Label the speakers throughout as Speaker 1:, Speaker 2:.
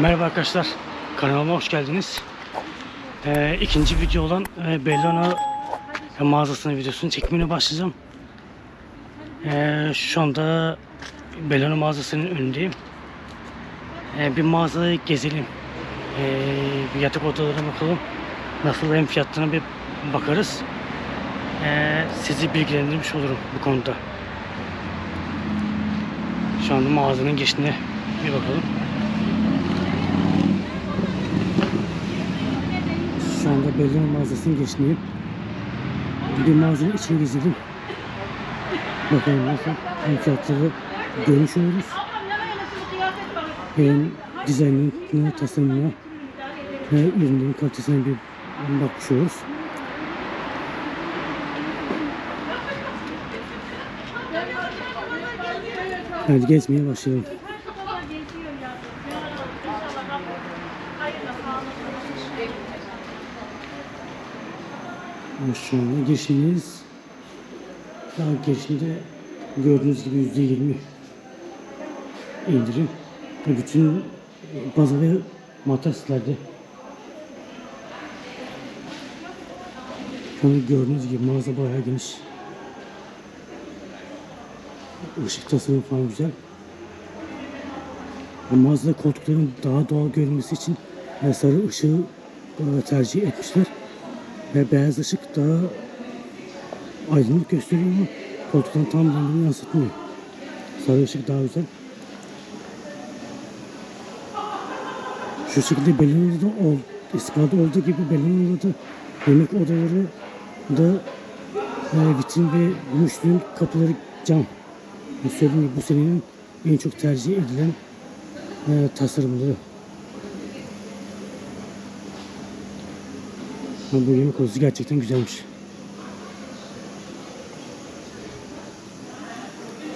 Speaker 1: Merhaba arkadaşlar, kanalıma hoş geldiniz. Ee, ikinci video olan e, Bellona mağazasının videosunu çekmeye başlayacağım. Ee, şu anda Bellona mağazasının önündeyim. Ee, bir mağazayı gezelim. Ee, bir yatak odalarına bakalım. Nasıl hem fiyatlarına bir bakarız. Ee, sizi bilgilendirmiş olurum bu konuda. Şu anda mağazanın geçtiğine bir bakalım. Şu anda Bellona mağazasının geçtiğindeyim. Bir mağazanın içine gezelim. Bakalım nasıl hem fiyatları görmüş oluruz. Hem dizaynına, tasarımına ve ürünlerin kalitesine bir bakmış oluruz. Hadi gezmeye başlayalım. Evet, Şu anda girişimiz daha girişinde gördüğünüz gibi yüzde yirmi indirim. Bütün baza ve matraslerde. Şu an gördüğünüz gibi mağaza bayağı geniş. Işık tasarımı falan güzel. Mağazada koltukların daha doğal görünmesi için e, sarı ışığı e, tercih etmişler ve beyaz ışık daha aydınlık gösteriyor ama koltuktan tam rengini yansıtmıyor. Sarı ışık daha güzel. Şu şekilde Belena'da ol, İska'da olduğu gibi Belena'da da yemek odaları da e, vitrin ve gümüşlüğün kapıları cam. Bu bu senenin en çok tercih edilen e, tasarımları. Ama bu yemek odası gerçekten güzelmiş.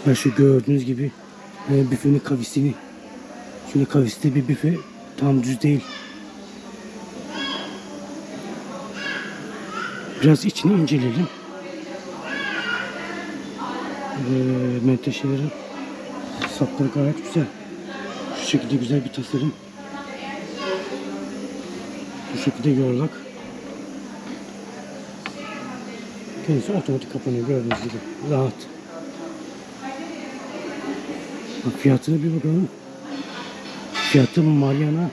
Speaker 1: Ben şu gördüğünüz gibi e, büfenin kavisini şöyle kaviste bir büfe tam düz değil. Biraz içini inceleyelim. Ee, menteşelerin sapları gayet güzel. Şu şekilde güzel bir tasarım. Bu şekilde yuvarlak. Kendisi otomatik kapanıyor gördüğünüz gibi. Rahat. Bak fiyatına bir bakalım. Fiyatı Mariana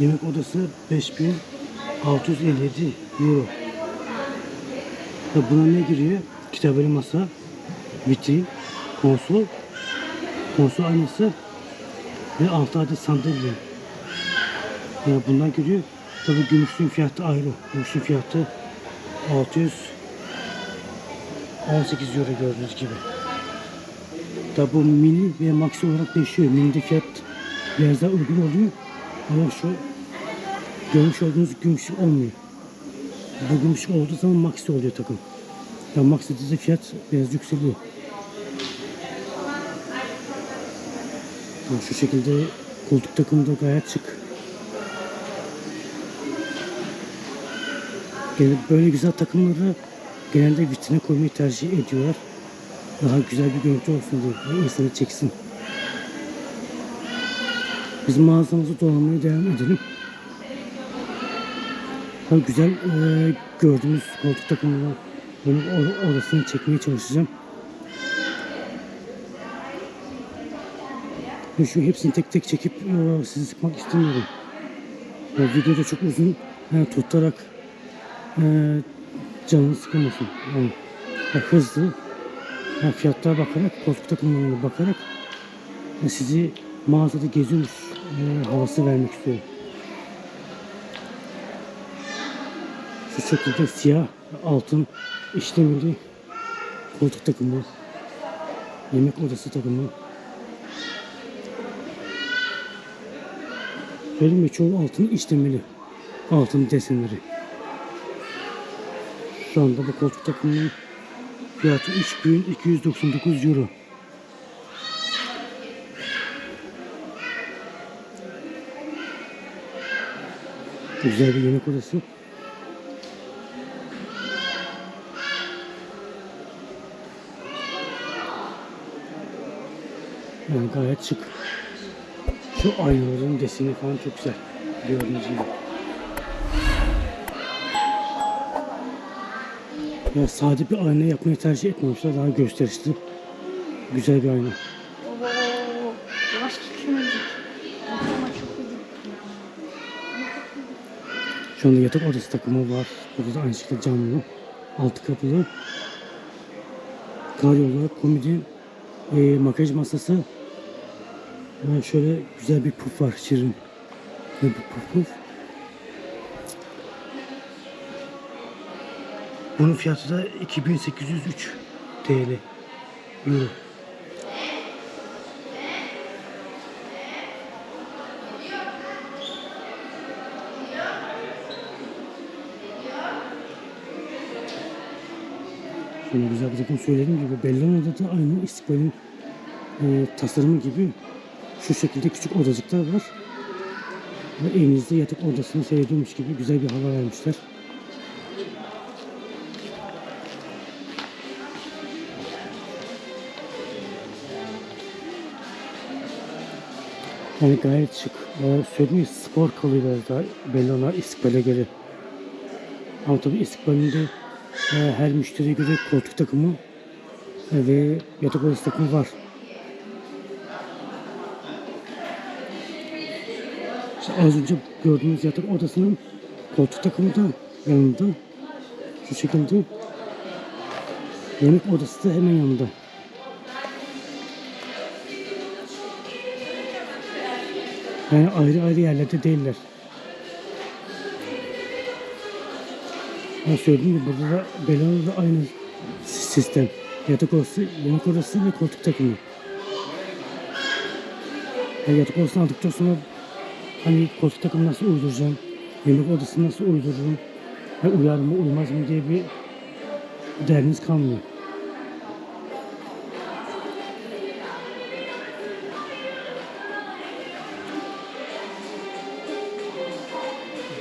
Speaker 1: yemek odası 5657 euro. Ve buna ne giriyor? Kitabeli masa, vitrin, konsol, konsol aynası ve 6 adet sandalye. Yani bunlar giriyor. Tabi gümüşlüğün fiyatı ayrı. Gümüşlüğün fiyatı 618 euro gördüğünüz gibi. Tabi bu mini ve maxi olarak değişiyor. Mini'de fiyat biraz daha uygun oluyor. Ama şu görmüş olduğunuz gümüşlük olmuyor. Bu gümüşlük olduğu zaman maxi oluyor takım. Ya maxi'de de fiyat biraz yükseliyor. Yani şu şekilde koltuk takımı da gayet şık. Yani böyle güzel takımları genelde vitrine koymayı tercih ediyorlar. Daha güzel bir görüntü olsun diye insanı çeksin. Biz mağazamızı dolanmaya devam edelim. Ha, güzel e, gördüğümüz koltuk takımını bunun or- orasını çekmeye çalışacağım. Şu hepsini tek tek çekip e, sizi sıkmak istemiyorum. Ya, videoda çok uzun yani tutarak e, canını sıkılmasın. Yani, ya, hızlı ya, fiyatlara bakarak, koltuk takımlarına bakarak ya, sizi mağazada geziyormuş e, havası vermek istiyorum. Şu şekilde siyah altın işlemeli koltuk takımı, yemek odası takımı. Benim ve çoğu altın işlemeli. Altın desenleri. Şu anda bu koltuk takımının fiyatı 3299 euro. Güzel bir yemek odası. Yani gayet şık. Şu aynaların deseni falan çok güzel. Gördüğünüz gibi. Ya sade bir ayna yapmayı tercih etmemişler. Daha gösterişli. Güzel bir ayna. Şu anda yatak odası takımı var. Burada da aynı şekilde camlı. Altı kapılı. Karyola, komodin, e, makyaj masası. E, şöyle güzel bir puf var şirin. Ve bu puf puf. Bunun fiyatı da 2803 TL. Euro. Şimdi güzel bir takım söylediğim gibi Bellona'da da aynı istikbalin e, tasarımı gibi şu şekilde küçük odacıklar var. Ve evinizde yatak odasını seyrediyormuş gibi güzel bir hava vermişler. Yani gayet şık. Ee, söylediğim spor kalıyor biraz daha Bellona istikbale göre. Ama tabii istikbalinde e, her müşteriye göre koltuk takımı e, ve yatak odası takımı var. İşte az önce gördüğünüz yatak odasının koltuk takımı da yanında. Şu şekilde. Yemek odası da hemen yanında. Yani ayrı ayrı yerlerde değiller. Ben söylediğim gibi burada da Belano'da da aynı sistem. Yatak odası, yemek odası ve koltuk takımı. Yani yatak odasını aldıktan sonra hani koltuk takımı nasıl uyduracağım, yemek odasını nasıl uydururum, ya uyar mı uymaz mı diye bir derdiniz kalmıyor.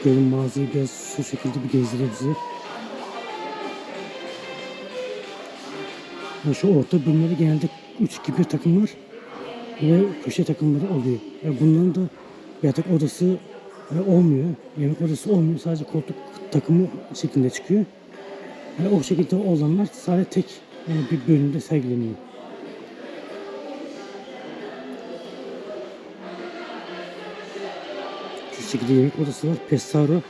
Speaker 1: Gelin mağazayı biraz şu şekilde bir gezdireyim size. Ya şu orta bölümleri genelde 3 gibi takımlar ve köşe takımları oluyor. Ya bunların da yatak odası e, olmuyor. Yemek odası olmuyor. Sadece koltuk takımı şeklinde çıkıyor. Yani o şekilde olanlar sadece tek yani bir bölümde sergileniyor. Şu şekilde yemek odası var. Pesaro.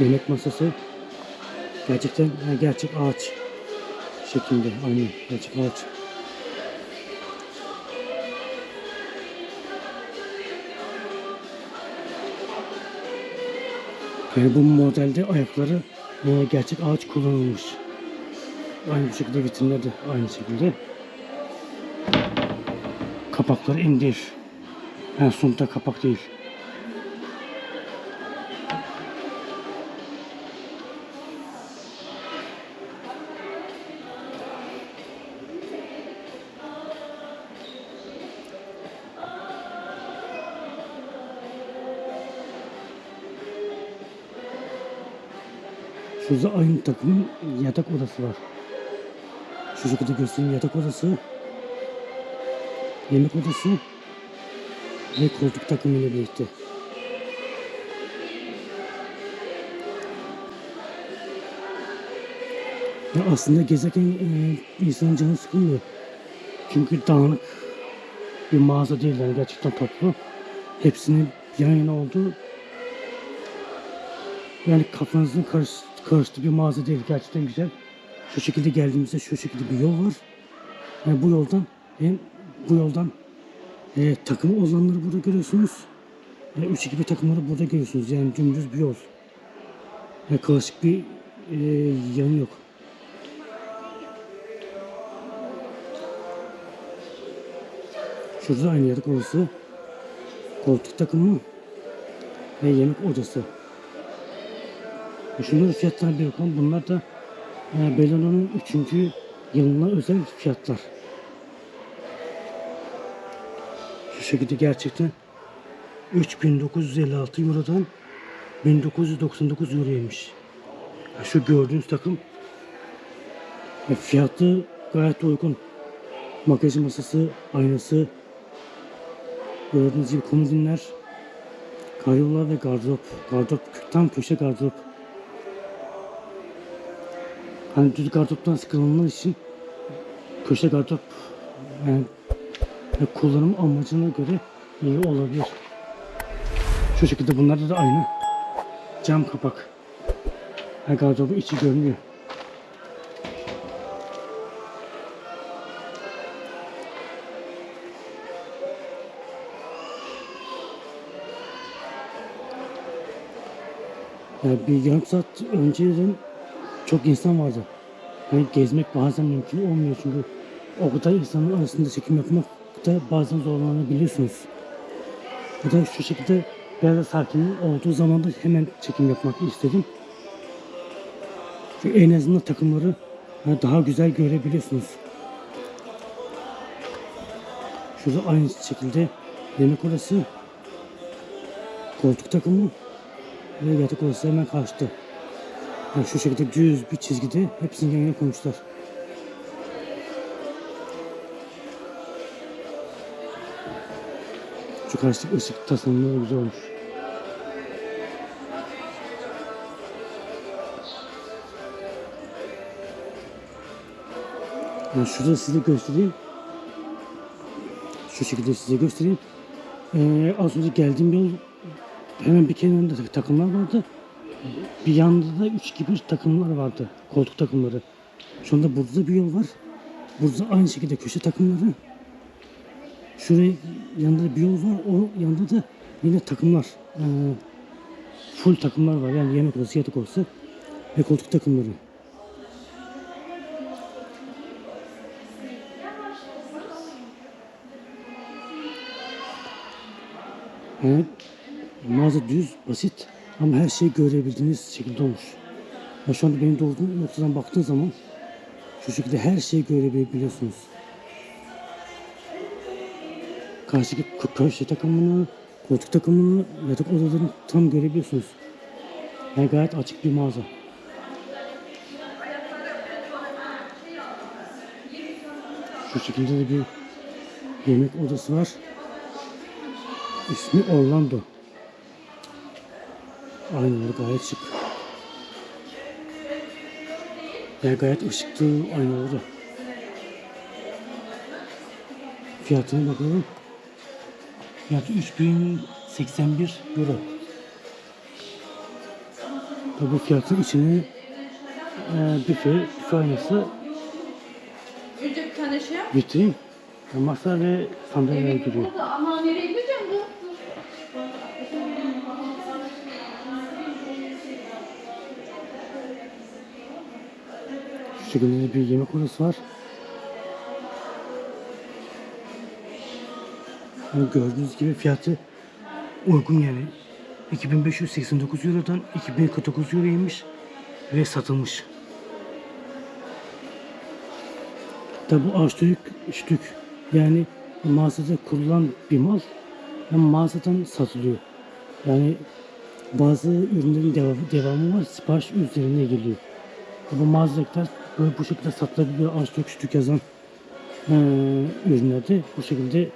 Speaker 1: Yemek masası. Gerçekten gerçek ağaç şeklinde. Aynen gerçek ağaç. Yani bu modelde ayakları gerçek ağaç kullanılmış. Aynı şekilde vitrinler de aynı şekilde. Kapakları indir. Yani sunta kapak değil. Şurada aynı takımın yatak odası var. Şu şekilde göstereyim yatak odası. Yemek odası ve koltuk takımıyla birlikte. Ya aslında gezerken e, insanın canı sıkılmıyor. Çünkü dağınık bir mağaza değil yani gerçekten toplu. Hepsinin yan yana olduğu yani kafanızın karış, karıştığı bir mağaza değil. Gerçekten güzel. Şu şekilde geldiğimizde şu şekilde bir yol var. Yani bu yoldan hem bu yoldan e, takım olanları burada görüyorsunuz. E, üç gibi takımları burada görüyorsunuz. Yani dümdüz bir yol. Yani klasik bir e, yanı yok. Şurada aynı yatak odası. Koltuk takımı ve yemek odası. Şunların fiyatlarına bir bakalım. Bunlar da e, Belano'nun 3. yılına özel fiyatlar. Şu şekilde gerçekten 3956 Euro'dan 1999 Euro'ymuş. Ya Şu gördüğünüz takım fiyatı gayet uygun. Makyaj masası, aynası, gördüğünüz gibi komodinler, karyola ve gardırop. Gardırop, tam köşe gardırop. Hani düz gardıroptan sıkılanlar için köşe gardırop yani ve kullanım amacına göre iyi olabilir. Şu şekilde bunlarda da aynı. Cam kapak. Yani gardırobun içi görünüyor. Yani bir yarım saat önceden çok insan vardı. Yani gezmek bazen mümkün olmuyor çünkü o kadar insanın arasında çekim yapmak da bazen zorlanabiliyorsunuz. Bu da şu şekilde biraz sakin olduğu zaman da hemen çekim yapmak istedim. Çünkü en azından takımları daha güzel görebiliyorsunuz. Şurada aynı şekilde yemek odası, koltuk takımı ve yatak odası hemen karşıda. Yani şu şekilde düz bir çizgide hepsini yan yana koymuşlar. Şu karşıdaki ışık tasarımları güzel olmuş. Yani şurada size göstereyim. Şu şekilde size göstereyim. Ee, az önce geldiğim yol hemen bir kenarında takımlar vardı. Bir yanda da üç gibi takımlar vardı. Koltuk takımları. Şu anda burada da bir yol var. Burada aynı şekilde köşe takımları. Şuraya yanında bir yol var. O yanda da yine takımlar. Ee, full takımlar var. Yani yemek odası, yatak odası ve koltuk takımları. Evet. Mağaza düz, basit ama her şeyi görebildiğiniz şekilde olmuş. Ya şu anda benim doğduğum noktadan baktığın zaman şu şekilde her şeyi görebiliyorsunuz. Karşıdaki kö- köşe takımını, koltuk takımını, yatak odalarını tam görebiliyorsunuz. Yani gayet açık bir mağaza. Şu şekilde de bir yemek odası var. İsmi Orlando. Aynaları gayet şık. Yani gayet ışıklı aynaları. Fiyatına bakalım. Fiyatı 3081 euro. Tabi bu fiyatın içine e, büfe, büfe aynası,
Speaker 2: tane şey
Speaker 1: vitrin, masa ve sandalyeler giriyor.
Speaker 2: Ama nereye gideceğim bu?
Speaker 1: Şu şekilde de bir yemek odası var. Gördüğünüz gibi fiyatı uygun yani. 2589 Euro'dan 2049 Euro'ya inmiş ve satılmış. Tabi bu açtük, üçtük. Yani mağazada kurulan bir mal hem mağazadan satılıyor. Yani bazı ürünlerin devamı, devamı var, sipariş üzerine geliyor. Bu mağazalar böyle bu şekilde satılabiliyor. Çok küçük yazan eee ürünlerde bu şekilde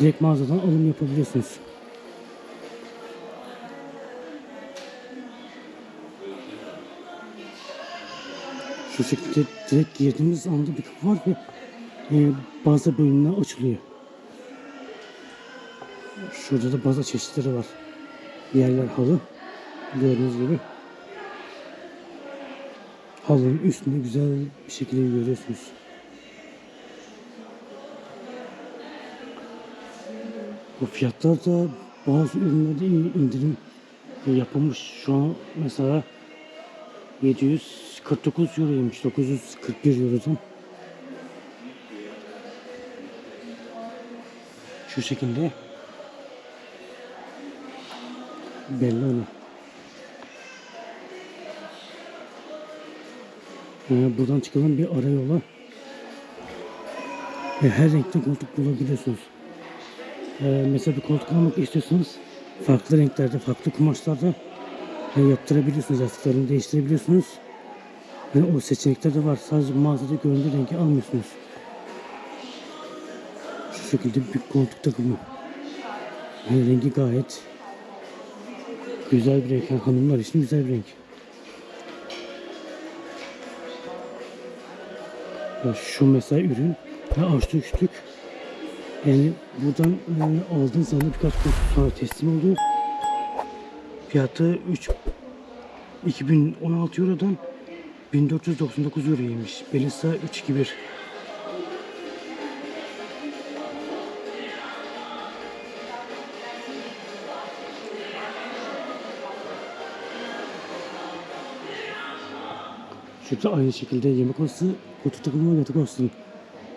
Speaker 1: direkt mağazadan alım yapabiliyorsunuz. Şu şekilde direkt girdiğimiz anda bir kapı var ve eee, bazı bölümler açılıyor. Şurada da bazı çeşitleri var. Yerler halı. Gördüğünüz gibi. Halının üstünde güzel bir şekilde görüyorsunuz. Bu fiyatlar da bazı ürünlerde in- indirim yapılmış. Şu an mesela 749 euroymuş 941 eurodan. Şu şekilde belli ona. Ee, buradan çıkılan bir arayola ve her renkte koltuk bulabiliyorsunuz. Ee, mesela bir koltuk almak istiyorsanız farklı renklerde, farklı kumaşlarda e, yaptırabiliyorsunuz. Yastıklarını değiştirebiliyorsunuz. Yani o seçenekler de var. Sadece mağazada göründüğü rengi almıyorsunuz. Şu şekilde bir koltuk takımı. Yani rengi gayet güzel bir renk. Yani hanımlar için güzel bir renk. Ya şu mesela ürün ya açtı uçtuk. Yani buradan e, aldığın zaman birkaç gün sonra teslim oldu. Fiyatı 3 2016 Euro'dan 1499 Euro'ymuş. Belisa 321. Şurada aynı şekilde yemek odası, kutu takımı yatak odası.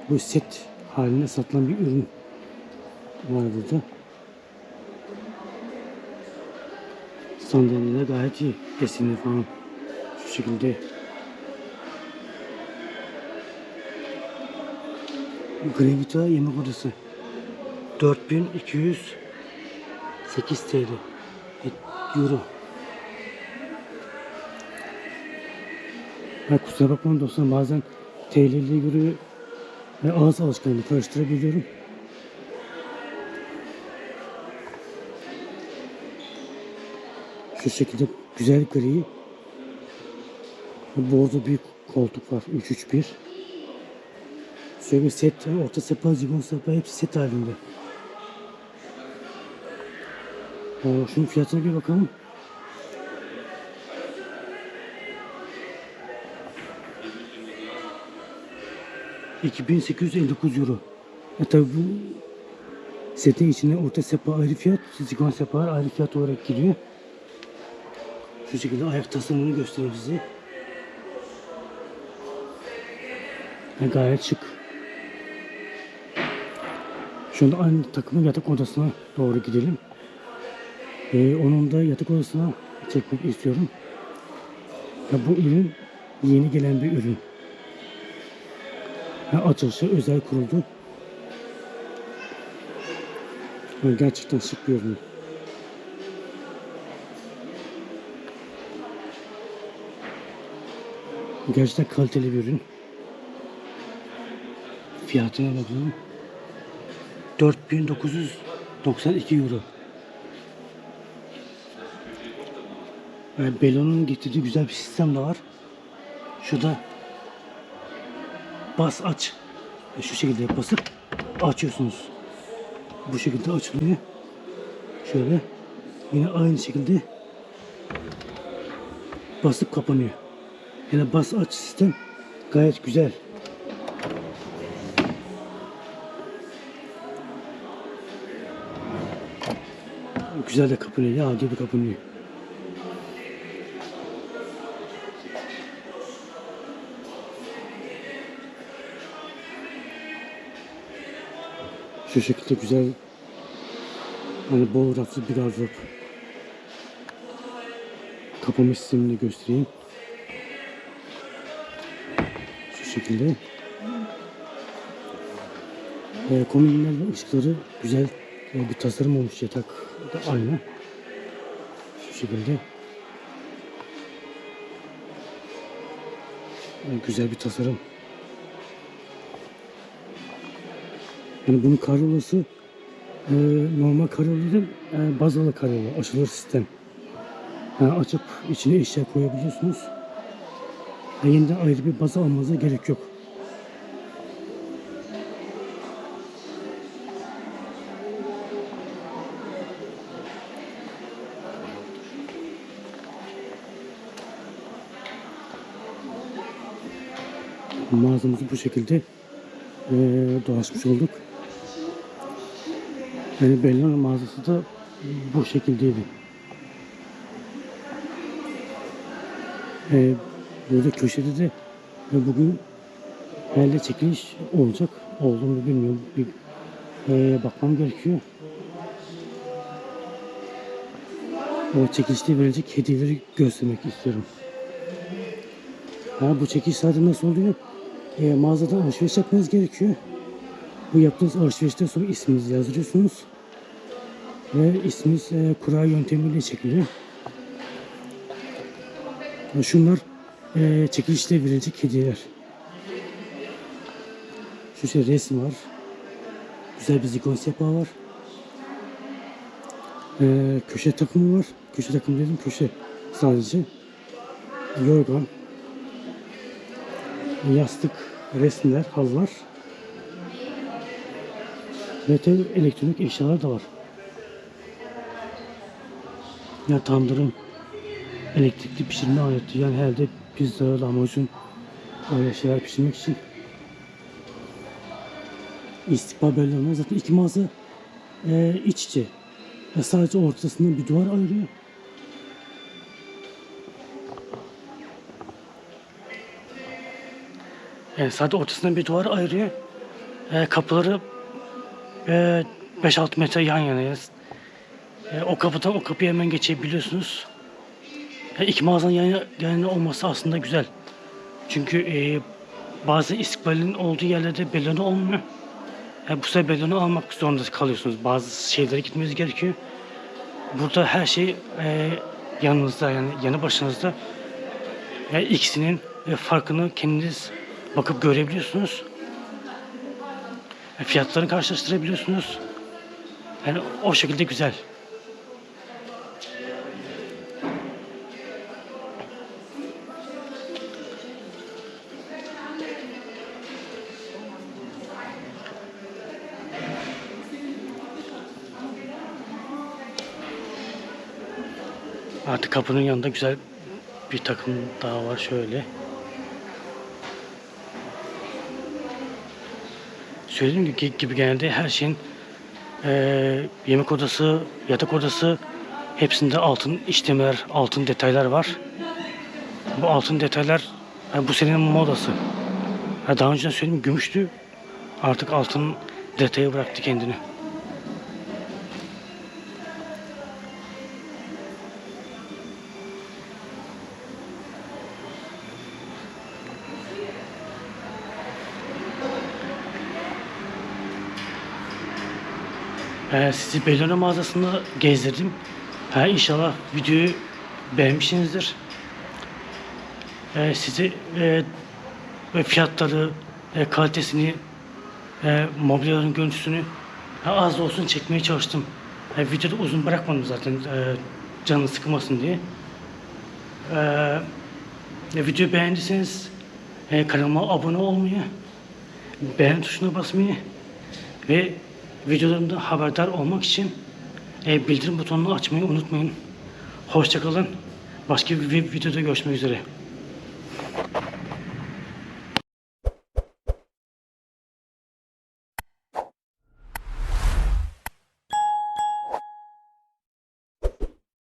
Speaker 1: Bu set halinde satılan bir ürün var burada. Sandalyeler gayet iyi. Desenli falan. Şu şekilde. Grevita yemek odası. 4208 TL. Euro. Ha, kusura bakmayın dostlar bazen TL ile göre ve ağız alışkanlığı karıştırabiliyorum. Şu şekilde güzel gri. Bordo bir koltuk var. 331. Şöyle bir set, orta sepa, zigon sepa hepsi set halinde. Oo, şunun fiyatına bir bakalım. ...2859 euro. E tabi bu setin içine orta sepa ayrı fiyat, zigon sepa ayrı fiyat olarak giriyor. Şu şekilde ayak tasarımını göstereyim size. Yani gayet şık. Şu anda aynı takımın yatak odasına doğru gidelim. Ee, onun da yatak odasına çekmek istiyorum. Ya bu ürün yeni gelen bir ürün. Açılışı özel kuruldu. Yani gerçekten şık ürün. Gerçekten kaliteli bir ürün. Fiyatına bakalım. 4992 euro. Yani Bellon'un getirdiği güzel bir sistem de var. Şurada bas aç. E, Şu şekilde basıp açıyorsunuz. Bu şekilde açılıyor. Şöyle yine aynı şekilde basıp kapanıyor. Yani bas aç sistem gayet güzel. Güzel de kapanıyor. Yağ gibi kapanıyor. Şu şekilde güzel hani bol raflı bir gardırop. Kapama sistemini göstereyim. Şu şekilde. E, komodinler ve ışıkları güzel e, bir tasarım olmuş yatak da aynı. Şu şekilde. E, güzel bir tasarım. Yani bunun karyolası e, normal karyolanın e, bazalı karyola, açılır sistem. Yani açıp içine eşya koyabiliyorsunuz. E, yeniden ayrı bir baza almanıza gerek yok. mağazamızı bu şekilde eee dolaşmış olduk. Yani Bellona mağazası da bu şekildeydi. Eee burada köşede de e, bugün herhalde çekiliş olacak. Oldu mu bilmiyorum. Bir eee, bakmam gerekiyor. O çekilişte verilecek hediyeleri göstermek istiyorum. Ha, bu çekiş zaten nasıl oluyor? E, mağazadan alışveriş yapmanız gerekiyor. Bu yaptığınız alışverişten sonra isminizi yazdırıyorsunuz. Ve isminiz e, kura yöntemiyle çekiliyor. Ha, Şunlar e, çekilişte verilecek hediyeler. Şu şey resim var. Güzel bir zigon sehpa var. Ee, köşe takımı var. Köşe takımı dedim köşe sadece. Yorgan. Yastık, resimler, halılar. De elektronik eşyalar da var. Ya tandırın elektrikli pişirme aleti yani herhalde pizza, lahmacun öyle şeyler pişirmek için istikbal olmaz. Zaten iki mağaza e, iç içe. Ve sadece ortasında bir duvar ayırıyor. Yani sadece ortasında bir duvar ayırıyor. E, kapıları e, 5-6 metre yan yanayız. E, o kapıdan o kapıya hemen geçebiliyorsunuz. E, iki mağazanın yan yana, yan yana olması aslında güzel. Çünkü e, bazı istikbalin olduğu yerlerde belirli olmuyor. E, bu sefer belirli almak zorunda kalıyorsunuz. Bazı şeylere gitmeniz gerekiyor. Burada her şey e, yanınızda yani yanı başınızda. E, ikisinin e, farkını kendiniz bakıp görebiliyorsunuz. E, fiyatlarını karşılaştırabiliyorsunuz. Yani o şekilde güzel. Artık kapının yanında güzel bir takım daha var şöyle. Söylediğim gibi, gibi genelde her şeyin eee, yemek odası, yatak odası hepsinde altın işlemeler, altın detaylar var. Bu altın detaylar yani bu senenin modası. Ha, daha önce söyleyeyim gümüştü. Artık altın detayı bıraktı kendini. Ee, sizi Bellona mağazasında gezdirdim. Ha, inşallah videoyu beğenmişsinizdir. Ee, sizi e, fiyatları, e, kalitesini, e, mobilyaların görüntüsünü e, az da olsun çekmeye çalıştım. E, videoda uzun bırakmadım zaten e, canını sıkmasın diye. E, e, videoyu beğendiyseniz e, kanalıma abone olmayı, beğen tuşuna basmayı ve videolarımdan haberdar olmak için e, bildirim butonunu açmayı unutmayın. Hoşçakalın. Başka bir videoda görüşmek üzere.